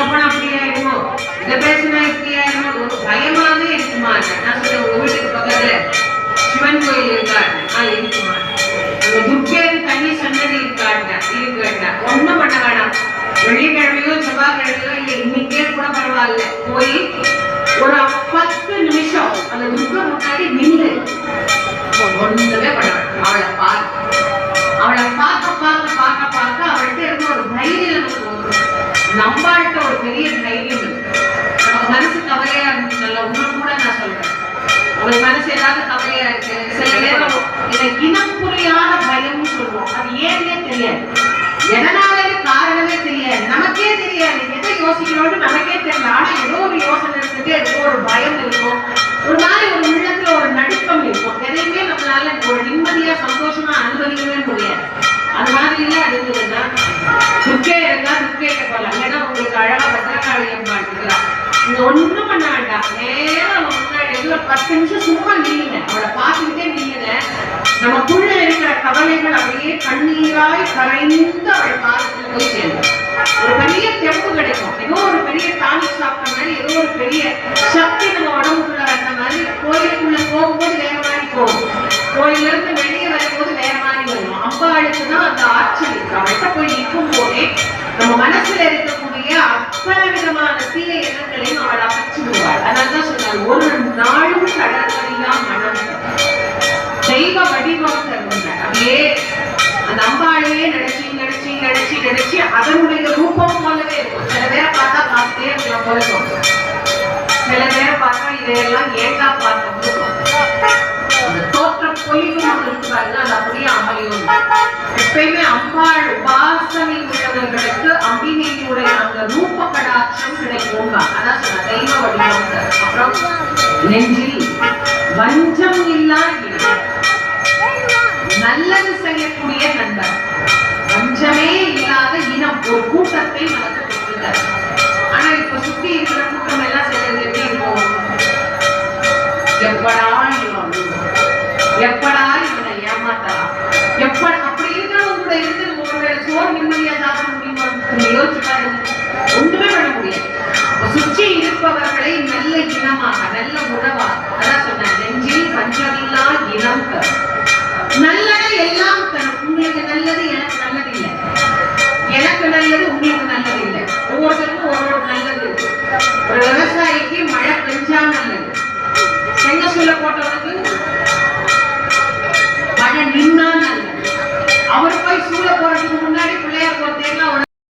அங்க போனா அப்படி ஆயிடுமோ இத பேசினா இப்படி ஆயிடுமோ ஒரு பயமாவே இருக்குமா? நான் சொல்ல உங்க வீட்டுக்கு பக்கத்துல சிவன் கோயில் இருக்காரு ஆ இருக்குமா? அங்க துர்க்கேது தண்ணி சொன்னது இருக்காங்க இருக்குங்க ஒண்ணும் பண்ண வேணாம். வெள்ளிக்கிழமையோ செவ்வாய்க்கிழமையோ இல்ல இன்னைக்கே கூட பரவாயில்ல. போய் ஒரு பத்து நிமிஷம் அந்த துர்க்க முன்னாடி நின்று ஒண்ணுமே பண்ண வேண்டாம் அவளை பார்க்க அவளை பார்க்க பார்க்க பார்க்க பார்க்க அவள்கிட்ட இருந்த ஒரு தைரியம் நமக்கு வரும் பெரிய தைரியம் இருக்கு நம்ம மனசு கவலையா இருந்துச்சுல்ல உங்களுக்கு கூட நான் சொல்றேன். ஒரு மனசு ஏதாவது கவலையா இருக்கு சில நேரம் இதை இனம் புரியாத பயம்னு சொல்லுவோம். அது ஏன்னே தெரியாது. எதனாலே காரணமே தெரியாது. நமக்கே தெரியாது. எதை யோசிக்கிறோம்னு நமக்கே தெரியல. ஆனா ஏதோ ஒரு யோசனை இருந்துட்டு ஏதோ ஒரு பயம் இருக்கும் ஒரு மாதிரி ஒரு உள்ளத்துல ஒரு நடுக்கம் இருக்கும் எதையுமே நம்மளால ஒரு நிம்மதியா சந்தோஷமா அனுபவிக்கவே முடியாது அந்த மாதிரி எல்லாம் இருந்ததுன்னா துர்க்கே இருந்தா துர்க்கேட்ட போகலாம் இல்லைன்னா உங்களுக்கு அழகா பத்திரகாளி அம்பாள் நீங்க ஒண்ணும் பண்ண வேண்டாம் நேரம் அவன் முன்னாடி ஒரு பத்து நிமிஷம் சும்மா நில்லுங்க அவளை பார்த்துக்கிட்டே நில்லுங்க நமக்குள்ள இருக்கிற கவலைகள் அப்படியே கண்ணீராய் கரைந்து அவள் பாதத்துல போய் சேரும் ஒரு பெரிய தெம்பு கிடைக்கும் ஏதோ ஒரு பெரிய டானிக் சாப்பிட்ட மாதிரி ஏதோ ஒரு பெரிய சக்தி நம்ம உடம்புக்குள்ள வந்த மாதிரி கோயிலுக்குள்ள போகும்போது வேற மாதிரி போகும் கோயில்ல இருந்து வெளியே வரும்போது வேற மாதிரி வரும் அம்பாளுக்கு தான் அந்த ஆற்றல் இருக்கு அவள்கிட்ட போய் நிற்கும் போதே நம்ம மனசுல இருக்கக்கூடிய பல விதமான தீய எண்ணங்களையும் அவள் அகற்றி விடுவாள் அதனாலதான் சொன்னாள் ஒரு நாளும் கடற்கரையா மனம். தெய்வ வடிவம் தருகின்ற அப்படியே அந்த அம்பாளையே நினைச்சு நினைச்சு நினைச்சு நினைச்சு அதனுடைய ரூபம் போலவே இருக்கும். சில பேரை பார்த்தா பார்த்துட்டே இருக்கலாம் போல தோணும் சில பேரை பார்த்தா இதையெல்லாம் ஏங்கா பார்த்தோம்னு தோணும். அந்த தோற்ற பொலிவும் இருக்கு அது அப்படியே அமையும் எப்பயுமே அம்பாள் உபா அதான் சொன்ன தெய்வ வடிவம் அப்புறம் நெஞ்சில் வஞ்சம் இல்லா நல்லது செய்யக்கூடிய நண்பர். வஞ்சமே இல்லாத இனம் ஒரு கூட்டத்தை நமக்கு கொடுத்துட்டார் ஆனா இப்ப சுத்தி இருக்கிற கூட்டம் எல்லாம் சிலது எப்படி இருக்கும்? எப்படா எப்படா எல்லாம் தரும் நல்லது எல்லாம் தரும் உங்களுக்கு நல்லது எனக்கு நல்லது இல்லை எனக்கு நல்லது உங்களுக்கு நல்லது இல்லை ஒவ்வொருத்தருக்கும் ஒவ்வொரு